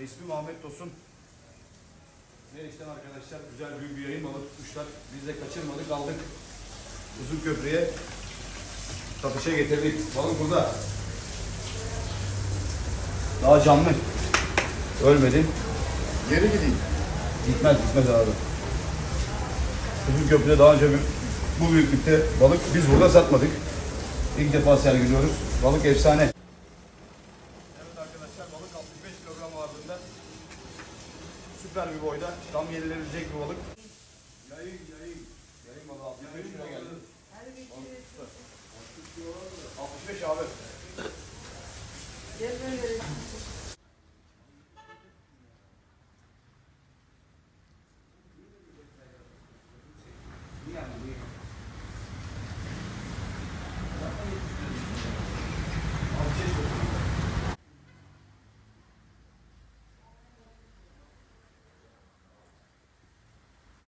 Ee, ismim Ahmet Tosun. Meriç'ten arkadaşlar güzel büyük bir yayın balık tutmuşlar. Biz de kaçırmadık aldık. Uzun köprüye satışa getirdik. Balık burada. Daha canlı. Ölmedi. Geri gideyim. Gitmez gitmez abi. Uzun köprüde daha önce bir- bu büyüklükte balık biz burada satmadık. İlk defa sergiliyoruz. Balık efsane. Evet arkadaşlar balık 65 kilogram arkadaşlar. Süper bir boyda. Tam yenilebilecek bir balık. Yayın yayın. Yayın balığı 65 lira geldi. 65 abi. Gel böyle. Yeah, yeah.